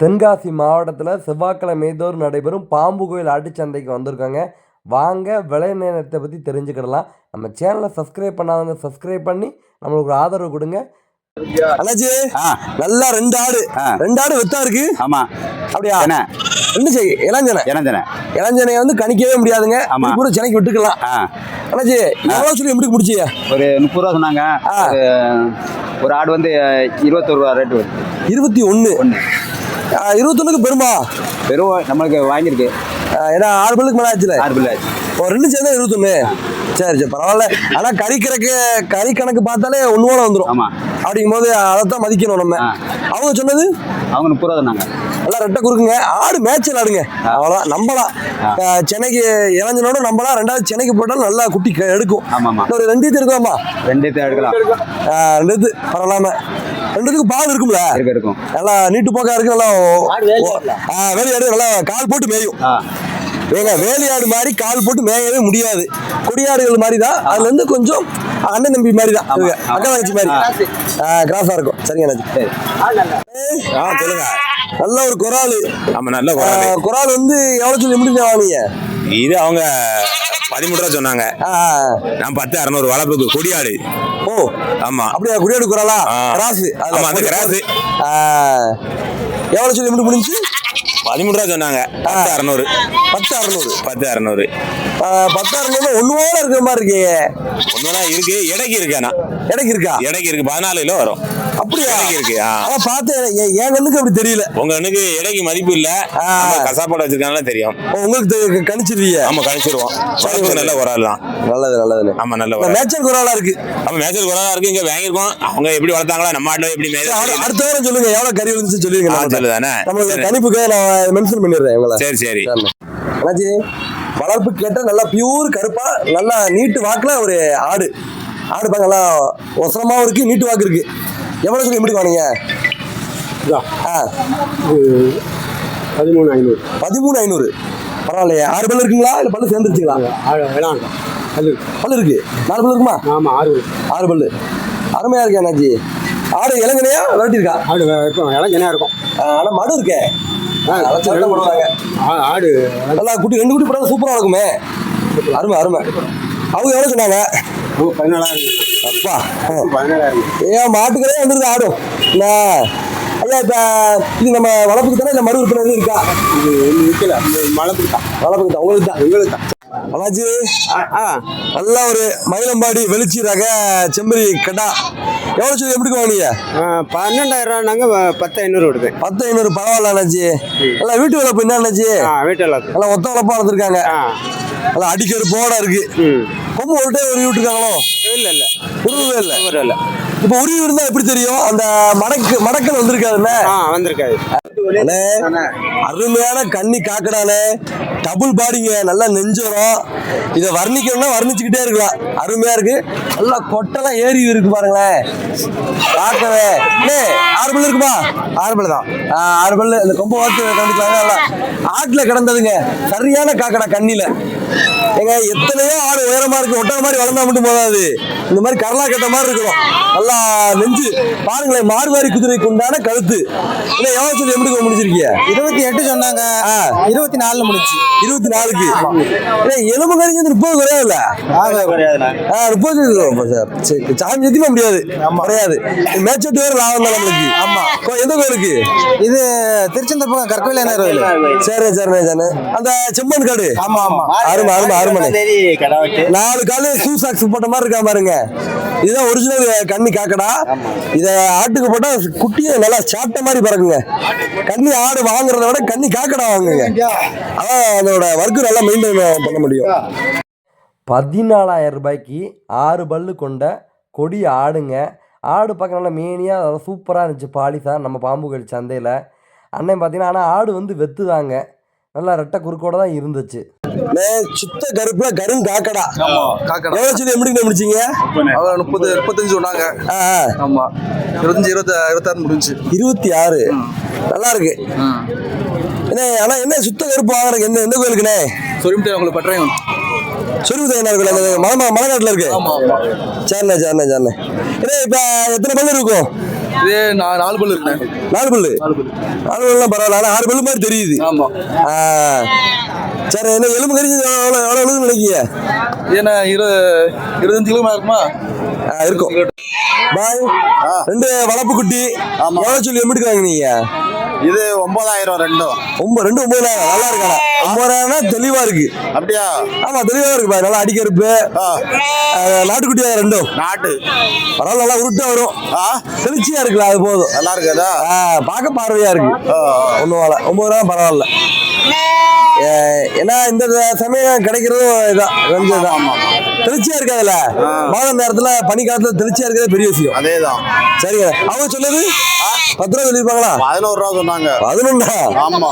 தென்காசி மாவட்டத்தில் செவ்வாய்க்கிழமை தோறும் நடைபெறும் பாம்பு கோயில் ஆட்டுச்சந்தைக்கு வந்திருக்காங்க. வாங்க விலை நேரத்தை பற்றி தெரிஞ்சுக்கிடலாம். நம்ம சேனலை சப்ஸ்கிரைப் பண்ணாதவங்க சப்ஸ்கிரைப் பண்ணி நம்மளுக்கு ஒரு ஆதரவு கொடுங்க. அண்ணாச்சி நல்லா ரெண்டு ஆடு. ரெண்டு ஆடு வெத்தா இருக்கு. ஆமா. அப்படியா? என்ன ரெண்டு செய் இளஞ்சனை. இறந்தன இளஞ்சனையை வந்து கணிக்கவே முடியாதுங்க. ஆமா. கூட சென்னைக்கு விட்டுக்கலாம். அண்ணாச்சி எவ்வளோ சொல்லி எப்படி முடிச்சிய ஒரு முப்பது ரூபா சொன்னாங்க. ஒரு ஒரு ஆடு வந்து இருபத்தொரு ரூபா ரேட்டு வருது. இருபத்தி ஒன்று ஒன்று இருபத்தொன்னுக்கு பெருமா? வெறும் நம்மளுக்கு வாங்கியிருக்கு. ஏன்னா ஆறு பல்லுக்கு மேலே ஆச்சுல? ஆறு பிள்ளை ஆச்சு. ஒரு ரெண்டு சேர்ந்தா இருபத்தொன்னு? சரி சரி பரவாயில்ல. ஆனா கறி கணக்கு கறி கணக்கு பார்த்தாலே ஒன்று போல வந்துடும் ஆமா. அப்படிங்கும் போது அதைத்தான் மதிக்கணும் நம்ம. அவங்க சொன்னது? அவங்க முப்பது ரூபா சொன்னாங்க. நல்லா ரெட்டை குறுக்குங்க. ஆடு மேட்சில் ஆடுங்க அவ்வளோதான் நம்பலாம். சென்னைக்கு இளைஞனோட நம்பலாம். ரெண்டாவது சென்னைக்கு போட்டாலும் நல்லா குட்டி எடுக்கும். ஒரு ரெண்டு இருக்குதாம்மா ரெண்டு எடுக்கலாம். ரெண்டு பரவாயில்லாம. ரெண்டு இதுக்கு பால் இருக்கும்ல? இருக்கு இருக்கும். நல்லா நீட்டு போக்கா இருக்கு நல்லா ஓ- ஆ, வேலையாடு நல்லா கால் போட்டு மேயும். ஏங்க வேலையாடு மாதிரி கால் போட்டு மேயவே முடியாது. கொடியாடுகள் மாதிரி தான் அதுல இருந்து கொஞ்சம் அண்ணன் தம்பி மாதிரி தான். அக்கா தங்கச்சி மாதிரி. கிராஸா இருக்கும். சரிங்க அண்ணாச்சி. ஆ சொல்லுங்க. நல்ல ஒரு குரால் ஆமா நல்ல குரல் குரால் வந்து எவ்வளவு சொல்லி முடிஞ்ச வாங்கினீங்க இது அவங்க பதிமூணு ரூபா சொன்னாங்க. நான் பத்து அறநூறு வளர்ப்புக்கு கொடியாடு. ஓ ஆமா. அப்படியா? குடியாடு குராலா. கிராஸ் ஆமா, அந்த கிராஸு. எவ்வளவு சொல்லி முடி முடிஞ்சு? பதிமூணு ரூபா சொன்னாங்க. பத்து அறநூறு. பத்து அறுநூறு. பத்து அறநூறு. பத்து அறுநூறு ஒண்ணு போல இருக்கிற மாதிரி இருக்கே. ஒண்ணுனா இருக்கு. எடைக்கு இருக்கு ஆனா. எனக்கு இருக்கா? எடைக்கு இருக்கு. பதினாலு கிலோ வரும். அப்படியா? இருக்கு ஆ. அதான் பார்த்தேன் என் கண்ணுக்கு அப்படி தெரியல. உங்க அண்ணுக்கு எடைக்கு மதிப்பு இல்ல. நம்ம கசாப்பாடு வச்சிருக்காங்களா தெரியும். உங்களுக்கு கணிச்சிருவீங்க ஆமா கணிச்சிருவோம். வளர்ப்பு நல்ல குரல் தான். நல்லது நல்லது ஆமா நல்ல இந்த குரல். இருக்கு. ஆமா மேய்ச்சல் குரலா இருக்கு இங்க வாங்கியிருக்கோம். அவங்க எப்படி வளர்த்தாங்களா நம்ம ஆட்டில் எப்படி அடுத்த வாரம் சொல்லுங்க எவ்வளவு கறி விழுந்துச்சு சொல்லுவீங்க. சொல்லுதானே? சரி. கணிப்புக்கு நான் மென்ஷன் பண்ணிடுறேன் சரி சரி. அண்ணாச்சி வளர்ப்பு கேட்ட நல்லா பியூர் கருப்பா நல்லா நீட்டு வாக்குல ஒரு ஆடு. ஆடு பாருங்க நல்லா ஒசரமாவும் இருக்கு நீட்டு வாக்கு இருக்கு. எவ்வளவு சொல்லி எப்படி வாங்க ஆ. பதிமூணு ஐநூறு. பதிமூணு ஐநூறு. பரவாயில்லையே. ஆறு பல்லு இருக்குங்களா? இல்லை பல்லு சேர்ந்துருச்சுங்களா? அது பல்லு. இருக்கு. நாலு பல்லு இருக்குமா? ஆமாம் ஆறு ஆறு பல்லு. அருமையா இருக்கு அண்ணாச்சி. ஆடு இளங்கனையா விரட்டி இருக்கா ஆடு இப்போ இளஞ்சனா இருக்கும். ஆனா மடு இருக்கே. ஆடு. நல்லா குட்டி ரெண்டு குட்டி போட்டா சூப்பரா இருக்குமே அருமை அருமை. அவங்க எவ்வளவு சொன்னாங்க? பதினாலாயிரம் அப்பா பதினாலாயிரம் ஏன் மாட்டுக்கறே வந்துருது ஆடும் ஐயா இப்ப இது நம்ம வளர்ப்புக்கு தானே இல்லை மறு விற்பனை இருக்கா? இது விற்கல இந்த தான். வளர்ப்புக்கு தான் உங்களுக்கு தான்? எங்களுக்கு தான். அண்ணாச்சி ஆ நல்ல ஒரு மயிலம்பாடி வெளிச்சி ரக செம்பரி கடா. எவ்வளோ சொல்லி எப்படி வாங்கினீங்க? பன்னெண்டாயிரம் வ- பத்து ஐநூறு கொடுப்பேன் பத்து ஐநூறு பரவாயில்ல அண்ணாச்சி. நல்லா வீட்டு வளர்ப்பு என்ன அண்ணாச்சி? வீட்டு எல்லாத்துக்கும் நல்லா ஒத்த வளர்ப்பா வளர்த்துருக்காங்க. ஆ. நல்லா அடிக்கிற போடா இருக்கு. கொம்பு ஒரு உருவி விட்டுருக்காங்களோ இல்லை இல்லை. உருவவே இல்லை. இல்லை இப்போ உருவி இருந்தா எப்படி தெரியும்? அந்த மடக்கு மடக்கல் வந்திருக்காதுண்ணே ஆ வந்திருக்காது. அருமையான கன்னி காக்கடானே டபுள் பாடிங்க நல்லா நெஞ்சோரம் இதை வர்ணிக்கணும்னா வர்ணிச்சுக்கிட்டே இருக்கலாம். அருமையா இருக்கு. நல்லா கொட்டெல்லாம் ஏறி இருக்கு பாருங்களேன். பார்க்கவே ஆறு பல்லு இருக்குமா? ஆறு பல்லு தான். ஆறு பல்லு. இந்த கொம்பை பார்த்து கண்டுக்கலாங்க நல்லா. ஆட்டுல கிடந்ததுங்க. சரியான காக்கடா கண்ணில. ஏங்க எத்தனையோ ஆடு உயரமா இருக்கு. ஒட்டக மாதிரி வளர்ந்தா மட்டும் போதாது. இந்த மாதிரி கரலா கட்ட மாதிரி இருக்கணும். நல்லா நெஞ்சு. பாருங்களேன் மார்வாரி குதிரைக்கு உண்டான கழுத்து. இல்லை எவ்வளோ சொல்லி எப்படி முடிச்சிருக்கீங்க? இருபத்தி எட்டு சொன்னாங்க. இருபத்தி நாலில் முடிச்சு இருபத்தி நாலுக்கு. எலும்பு கறிஞ்சு முப்பது குறையாது இல்ல ஆ முப்பது சார். சரி சாமி சத்தியமா முடியாது. கிடையாது மேட்சட்டு வேறு லாபம் தான் நம்மளுக்கு. ஆமா. எந்த கோயிலுக்கு? இது திருச்செந்தூர் பக்கம் கற்கோயில் என்ன கோயில்? சரி சரிண்ணே அந்த செம்மன் காடு. ஆமா ஆமா. அருமை அருமை அருமை. நாலு காலு ஷூ சாக்ஸ் போட்ட மாதிரி இருக்கா பாருங்க. இதுதான் ஒரிஜினல் கன்னி காக்கடா. இத ஆட்டுக்கு போட்டா குட்டியே நல்லா சாப்பிட்ட மாதிரி பறக்குங்க. கன்னி ஆடு வாங்குறத விட கன்னி காக்கடா வாங்குங்க. அதான் அதோட ஒர்க்கு நல்லா மெயின்டைன் பண்ண முடியும். பதினாலாயிரம் ரூபாய்க்கு ஆறு பல்லு கொண்ட கொடி ஆடுங்க. ஆடு பார்க்க நல்லா மேனியாக நல்லா சூப்பராக இருந்துச்சு. பாலிசா நம்ம பாம்புகள் சந்தையில். அண்ணன் பார்த்தீங்கன்னா ஆனால் ஆடு வந்து வெத்துதாங்க நல்லா ரெட்டை குறுக்கோட தான் இருந்துச்சு. சுத்த கருப்புல கரும் காக்கடா. காக்கடா. எவ்வளோ சொல்லி எப்படி முடிச்சீங்க? அதான் முப்பது முப்பத்தஞ்சு சொன்னாங்க. ஆ ஆ. ஆமா. இருபத்தஞ்சு இருபத்தி இருபத்தாறு முடிஞ்சு இருபத்தி ஆறு நல்லா இருக்கு. என்ன ஆனா என்ன சுத்த கருப்பு வாங்குறதுக்கு எந்த எந்த கோயிலுக்குண்ணே? சொல்லிட்டு உங்களுக்கு பட்டறையும் கோயில் அந்த மலை மலைநாட்டில் இருக்கு? ஆமா சரிண்ணே சரிண்ணே சரிண்ணே என்ன இப்போ எத்தனை பல்லு இருக்கும் இது நாலு பல்லு இருக்குண்ணே. நாலு பல்லு? நாலு பல்லுலாம் பரவாயில்ல. ஆனா ஆறு பல்லு மாதிரி தெரியுது. ஆமா. ஆ. சரி என்ன எலும்பு கறிஞ்சு எவ்வளோ எவ்வளோ எலும்பு நினைக்கிய ஏன்னா இரு இருபத்தஞ்சு கிலோ இருக்குமா? இருக்கும் பாய். ரெண்டு வளர்ப்பு குட்டி. எவ்வளோ சொல்லி எப்படி வாங்கினீங்க இது ஒன்பதாயிரம் ரெண்டும் ஒன்பது ரெண்டு ஒன்பதாயிரம். நல்லா இருக்காடா. ஒன்பதாயிரம்னா தெளிவா இருக்கு. அப்படியா? ஆமா தெளிவா இருக்கு பாய். நல்லா அடிக்கருப்பு. ஆ, நாட்டுக்குட்டியா ரெண்டும் நாட்டு. பரவாயில்ல நல்லா உருட்டா வரும். தெளிச்சியா இருக்குல்ல அது போதும். நல்லா இருக்குதா? பார்க்க பார்வையா இருக்கு. ஒன்றும் வாழ ஒன்பது ரூபா பரவாயில்ல. ஏன்னா இந்த சமயம் கிடைக்கிறதும் இதான் கொஞ்சம் இதான் தெளிச்சியா இருக்காதுல்ல? மாத நேரத்துல பனி காலத்துல தெளிச்சியா இருக்கிறது பெரிய விஷயம். அதேதான். சரிங்க. அவங்க சொன்னது பத்து ரூபா சொல்லியிருப்பாங்களா? பதினோரு ரூபா சொன்னாங்க. பதினொன்னா? ஆமா.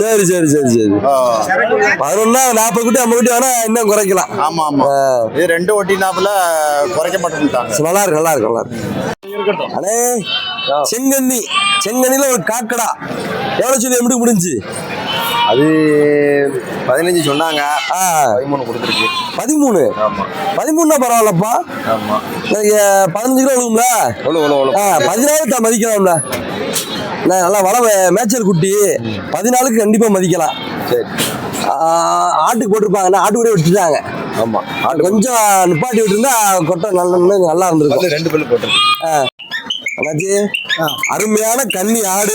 சரி சரி சரி சரி. பதினொன்னா நாற்பது குட்டி ஐம்பது குட்டி வேணா இன்னும் குறைக்கலாம். ஆமா ஆமா. இது ரெண்டு ஒட்டினாப்புல குறைக்க மாட்டேன்ட்டாங்க. சரி, நல்லா இருக்கு நல்லா இருக்கு நல்லா இருக்கு. அண்ணே செங்கண்ணி செங்கண்ணில ஒரு காக்கடா. எவ்வளவு சொல்லி எப்படி முடிஞ்சு? அது பதினஞ்சு சொன்னாங்க. பதிமூணு கொடுத்துருக்கு. பதிமூணு? ஆமா. பதிமூணுனா பரவாயில்லப்பா. ஆமா. எனக்கு பதினஞ்சு கிலோ விழுகும்ல? எவ்வளோ எவ்வளோ பதினாலு மதிக்கலாம்ல. நான் நல்லா வள மேய்ச்சல் குட்டி. பதினாலுக்கு கண்டிப்பா மதிக்கலாம். சரி. ஆட்டுக்கு போட்டிருப்பாங்க ஆட்டுக்குடியே விட்டுட்டாங்க. ஆமா. அது கொஞ்சம் நிப்பாட்டி விட்டுருந்தா கொட்டை நல்ல நல்லா இருந்திருக்கும். ரெண்டு பல்லு போட்டிருக்கு. அண்ணாச்சி அருமையான கன்னி ஆடு.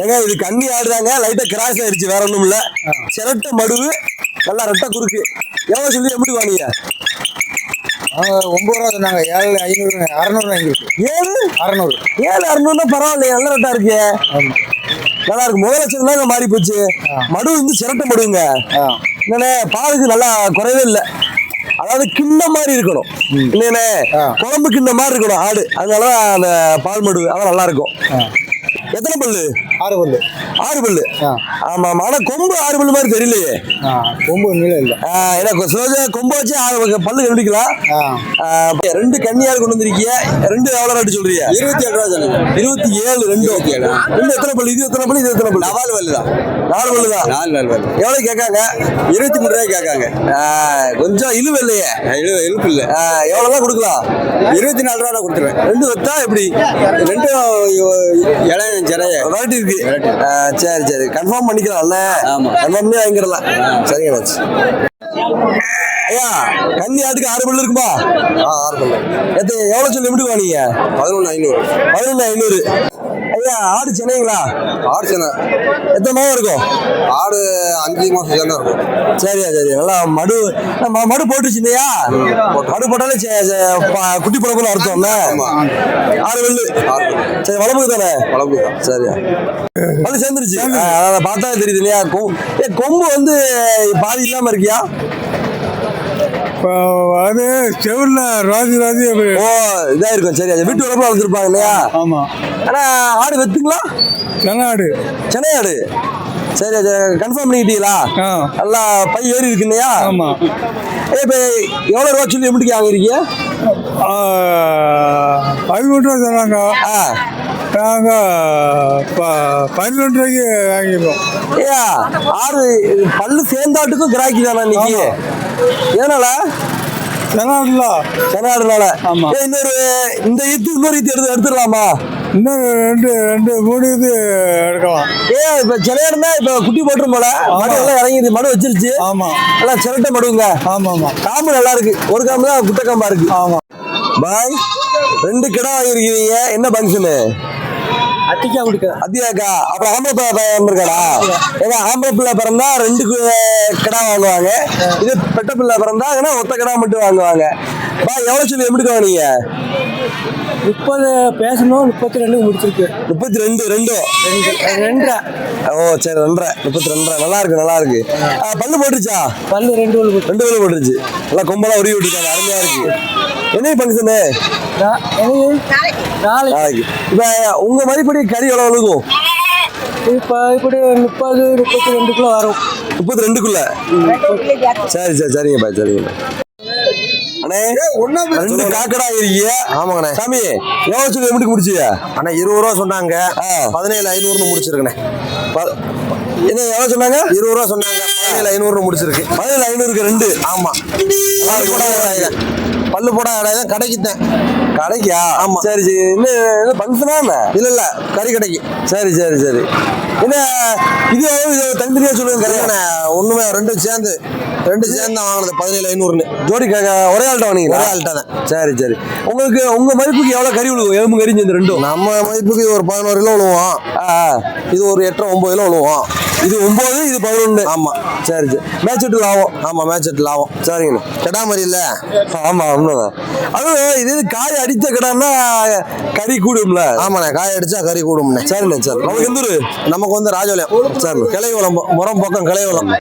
ஏங்க இது கன்னி ஆடு தாங்க லைட்டா கிராஸ் ஆயிடுச்சு வேற ஒண்ணும் இல்ல. சிரட்ட மடுவு நல்லா ரெட்டை குறுக்கு. எவ்வளவு சொல்லி எப்படி வாங்க ஒன்பது ரூபா சொன்னாங்க. ஏழு ஐநூறு அறநூறு வாங்கிருக்கு ஏழு? அறநூறு. ஏழு அறுநூறுனா பரவாயில்லையே நல்ல ரெட்டா இருக்கு. நல்லா இருக்கு. முதல் லட்சம் தாங்க மாறி போச்சு மடு வந்து சிரட்டை மடுவுங்க. ஆ. என்னண்ணே பாலுக்கு நல்லா குறையவே இல்லை. அதாவது கிண்ண மாதிரி இருக்கணும். இல்லைண்ணே. குழம்பு கிண்ண மாதிரி இருக்கணும். ஆடு. அதனாலதான் அந்த பால் மடு அதான் நல்லா இருக்கும். எத்தனை பல்லு? ஆறு பல்லு ஆறு பல்லு ஆமா ஆமா ஆனா கொம்பு ஆறு பல்லு மாதிரி தெரியலையே. ஆ ஒம்பது நீளம் இல்லை எனக்கு சோஜ கொம்பு வச்சு ஆறு பல்லு ஆ, ரெண்டு கன்னியார் கொண்டு வந்திருக்கீங்க ரெண்டு எவ்வளவு ரேட்டு சொல்றீங்க இருபத்தி ஏழு ரூபா சொன்னீங்க இருபத்தி ஏழு ரெண்டு ரெண்டு எத்தனை பல்லு? இது எத்தனை பல்லு? இது எத்தனை பல்லு? நாலு பல்லு தான். நாலு பல்லு தான். நாலு நாலு பல்லு. எவ்வளவு கேட்காங்க? இருபத்தி மூணு ரூபாய்க்கு கேட்காங்க. கொஞ்சம் இழுவு இல்லையே. எழு எழுப்பு இல்லை. ஆ, எவ்வளவுதான் கொடுக்கலாம்? இருபத்தி நாலு ரூபா கொடுத்துருவேன். ரெண்டு வத்தா எப்படி? ரெண்டும் சிறைய வெரைட்டி இருக்கு. ஆ, சரி சரி. கன்ஃபார்ம் பண்ணிக்கலாம்ல. ஆமா. கன்ஃபார்ம் வாங்கிடலாம். சரிங்க. ஐயா கன்னி ஆட்டுக்கு ஆறு பல்லு இருக்குமா? ஆறு பல்லு. எத்தனை எவ்வளவு சொல்லி எப்படி வாங்க பதினொன்று ஐநூறு. பதினொன்று ஐநூறு. ஆடு சென்னைங்களா? ஆறு சேனை எத்தனை மாதம் இருக்கும்? ஆடு அஞ்சு மாதம் சேனை இருக்கும். சரியா சரி நல்லா மடு நம்ம மடு போட்டுச்சு இல்லையா? மடு போட்டாலே சே- சே- ப- குட்டி போட போல அர்த்தம்ல ஆறு வெள்ளு. சரி வளமுக்கு தானே? வளர்ப்பு சரியா. அது சேர்ந்துருச்சு. அதை பார்த்தா தெரியுது இல்லையா? கொ- ஏ, கொம்பு வந்து பாதி இல்லாம இருக்கியா? அது ராஜி ராஜி அப்படி. ஓ இதா இருக்கும் சரி அது வீட்டு வரப்புல வளர்த்துருப்பாங்க இல்லையா? ஆமா. ஆனா ஆடு வெத்துங்களா? சென்னாடு சென்னை ஆடு. சரி அது கன்ஃபார்ம் பண்ணிக்கிட்டீங்களா? நல்லா பை ஏறி இருக்கு இல்லையா? ஆமா. ஏ இப்போ எவ்வளோ ரூபா சொல்லி எப்படி வாங்கிருக்கீங்க பதிமூணு ரூபா சொன்னாங்க. ஆ. நாங்க ப- பதினொன்று ரூபாய்க்கு வாங்கிப்போம் ஏயா ஆறு பல்லு சேர்ந்தாட்டுக்கும் கிராக்கி தானே இன்னைக்கு? சென்னாடுனால ஆமா. ஏய், இன்னொரு இந்த ஈத்து இன்னொரு ஈத்து எடுத்து எடுத்துடலாமா? இன்னும் ரெண்டு ரெண்டு மூணு இது எடுக்கலாம். ஏ இப்ப சென்னையாடுனா இப்ப குட்டி போட்டுரும் போல. மடு எல்லாம் இறங்கிது மடு வச்சிருச்சு. ஆமா. எல்லாம் சிரட்டை மடுங்க. ஆமா ஆமா. காம்பு நல்லா இருக்கு. ஒரு காம்பு தான் குட்டை காம்பா இருக்கு. ஆமா. பாய் ரெண்டு கிடா வாங்கியிருக்கீங்க என்ன ஃபங்க்ஷனு அத்திக்கா கொடுக்க. அத்தியாக்கா அப்புறம் ஆம்பளை பிள்ளை பிறந்திருக்காடா ஏன்னா ஆம்பளை பிள்ளை பிறந்தா ரெண்டு கிடா வாங்குவாங்க. இது பெட்ட பிள்ளை பிறந்தா ஒத்த கிடா மட்டும் வாங்குவாங்க. பா எவ்வளவு சொல்லி எப்படி வாங்குனீங்க முப்பது பேசணும் முப்பத்தி ரெண்டு முடிச்சிருக்கு. முப்பத்தி ரெண்டு? ரெண்டும் ரெண்டரை. ஓ சரி ரெண்டரை. முப்பத்தி ரெண்டரை நல்லா இருக்கு நல்லா இருக்கு பல்லு போட்டுருச்சா? பல்லு ரெண்டு பல்லு ரெண்டு பல்லு போட்டுருச்சு. நல்லா கொம்பெல்லாம் உருவி விட்டுருக்காங்க அருமையா இருக்கு. என்ன ஃபங்க்ஷனு நாளைக்கு. இப்போ உங்க மதிப்படி கறி எவ்வளோ விழுகும்? இப்போ இப்படி முப்பது முப்பத்தி ரெண்டுக்குள்ள வரும். முப்பத்தி ரெண்டுக்குள்ள? சரி சரி சரிங்க பாய் சரிங்க பாய் அண்ணே ரெண்டு காக்கடா இருக்கீங்க ஆமாங்கண்ணே. சாமி எவ்வளவு சொல்லி எப்படி அண்ணா இருபது ரூபா சொன்னாங்க. பதினேழு ஐநூறுன்னு முடிச்சிருக்கண்ணே. என்ன எவ்வளவு சொன்னாங்க? இருபது ரூபா சொன்னாங்க. பதினேழு ஐநூறுன்னு முடிச்சிருக்கு. பதினேழு ஐநூறுக்கு ரெண்டு. ஆமா. நல்லா இருக்கு. பல்லு போட இடம் கடைக்கு தான் கடைக்கா? ஆமா. சரி சரி. என்ன ஃபங்க்ஷனா இல்ல இல்ல கறி கடைக்கு. சரி சரி சரி. என்ன இது எவ்வளவு? இது தனித்தனியா சொல்லுங்க கரையா கல்யாண ஒண்ணுமே ரெண்டும் சேர்ந்து. ரெண்டு சேர்ந்து வாங்கினது பதினேழு ஐநூறுன்னு. ஜோடி ஒரே ஆள்கிட்ட வாங்கிங்களா ஒரே ஆள்கிட்ட தான். சரி சரி. உங்களுக்கு உங்க மதிப்புக்கு எவ்வளவு கறி விழுகும் எலும்பு கறி இந்த ரெண்டும்? நம்ம மதிப்புக்கு ஒரு பதினோரு கிலோ விழுவோம். இது ஒரு எட்டரை ஒன்பது கிலோ விழுவோம் இது ஒன்பது இது பதினொன்று ஆமா. சரி சரி. மேட்ச் விட்டு லாபம். ஆமா மேட்ச் செட்டில் ஆகும் சரிங்கண்ணா. கெடாமரி இல்ல. ஆமா உண்மைதான். அதுவும் இது இது காய் அடித்த கடான்னா கறி கூடும்ல? ஆமாண்ணே காய் அடிச்சா கறி கூடும்ண்ணே. சரிண்ணே சரி. நமக்கு எந்த நமக்கு வந்து ராஜபாளையம் சார். கிளை குளம் முறம் பக்கம் கிளை குளம்